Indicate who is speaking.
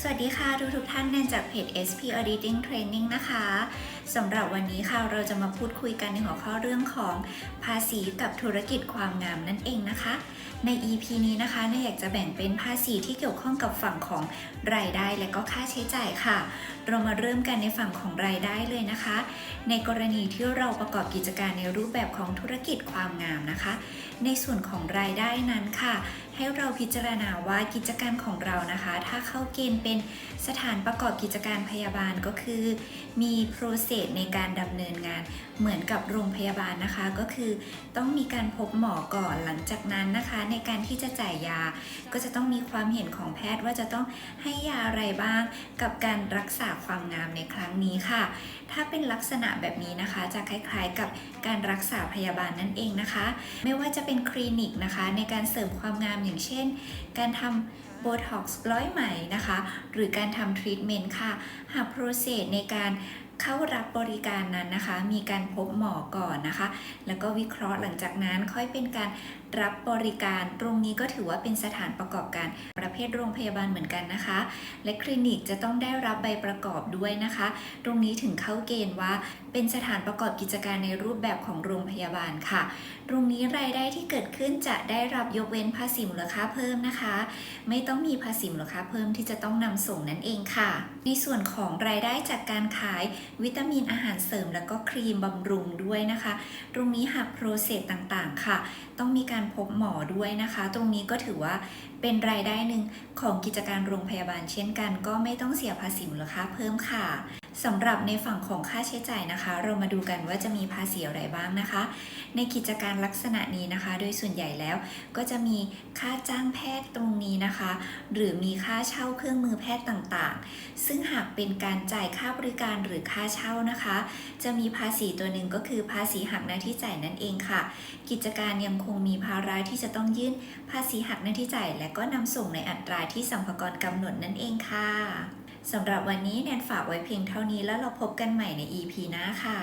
Speaker 1: สวัสดีค่ะทุกทุกท่านแนนจากเพจ SP Auditing Training นะคะสำหรับวันนี้ค่ะเราจะมาพูดคุยกันในหัวข้อเรื่องของภาษีกับธุรกิจความงามนั่นเองนะคะ ใน EP นี้นะคะเนยอยากจะแบ่งเป็นภาษีที่เกี่ยวข้องกับฝั่งของรายได้และก็ค่าใช้จ่ายค่ะ เรามาเริ่มกันในฝั่งของรายได้เลยนะคะ ในกรณีที่เราประกอบกิจการในรูปแบบของธุรกิจความงามนะคะ ในส่วนของรายได้นั้นค่ะ ให้เราพิจารณาว่ากิจการของเรานะคะ ถ้าเข้าเกณฑ์เป็นสถานประกอบกิจการพยาบาลก็คือ มีโปรเซสในการดำเนินงาน เหมือนกับโรงพยาบาลนะคะ ก็คือต้องมีการพบหมอก่อนหลังจากนั้นนะคะ ในการที่จะจ่ายยา ก็จะต้องมีความเห็นของแพทย์ว่าจะต้องให้ยาอะไรบ้าง กับการรักษาความงามในครั้งนี้ค่ะ ถ้าเป็นลักษณะแบบนี้นะคะ จะคล้ายๆกับการรักษาพยาบาลนั่นเองนะคะ ไม่ว่าจะเป็นคลินิกนะคะ ในการเสริมความงามอย่างเช่น การทำ บท็อกซ์ร้อยไหมนะคะ หรือการทำทรีทเมนต์ค่ะ หากโปรเซสในการ เข้ารับบริการนั้นนะคะ มีการพบหมอก่อนนะคะ แล้วก็วิเคราะห์หลังจากนั้นค่อยเป็นการรับบริการ ตรงนี้ก็ถือว่าเป็นสถานประกอบการประเภทโรงพยาบาลเหมือนกันนะคะ และคลินิกจะต้องได้รับใบประกอบด้วยนะคะ ตรงนี้ถึงเข้าเกณฑ์ว่า เป็นสถานประกอบกิจการในรูปแบบของโรงพยาบาลค่ะ ตรงนี้รายได้ที่เกิดขึ้นจะได้รับยกเว้นภาษีมูลค่าเพิ่มนะคะ ไม่ต้องมีภาษีมูลค่าเพิ่มที่จะต้องนำส่งนั่นเองค่ะ ในส่วนของรายได้จากการขายวิตามินอาหารเสริมแล้วก็ครีมบำรุงด้วยนะคะ ตรงนี้หากโปรเซสต่างๆค่ะ ต้องมีการพบหมอด้วยนะคะ ตรงนี้ก็ถือว่าเป็นรายได้หนึ่งของกิจการโรงพยาบาลเช่นกัน ก็ไม่ต้องเสียภาษีมูลค่าเพิ่มค่ะ สำหรับในฝั่งของค่าใช้จ่ายนะคะ เรามาดูกันว่าจะมีภาษีอะไรบ้างนะคะ ในกิจการลักษณะนี้นะคะ โดยส่วนใหญ่แล้วก็จะมีค่าจ้างแพทย์ตรงนี้นะคะ หรือมีค่าเช่าเครื่องมือแพทย์ต่างๆ ซึ่งหากเป็นการจ่ายค่าบริการหรือค่าเช่านะคะ จะมีภาษีตัวหนึ่งก็คือภาษีหักหน้าที่จ่ายนั่นเองค่ะ กิจการยังคงมีภาระที่จะต้องยื่นภาษีหักหน้าที่จ่าย และก็นำส่งในอัตราที่สัมภากรกำหนดนั่นเองค่ะ สำหรับวันนี้แนนฝากไว้เพียงเท่านี้แล้วเราพบกันใหม่ใน EP หน้าค่ะ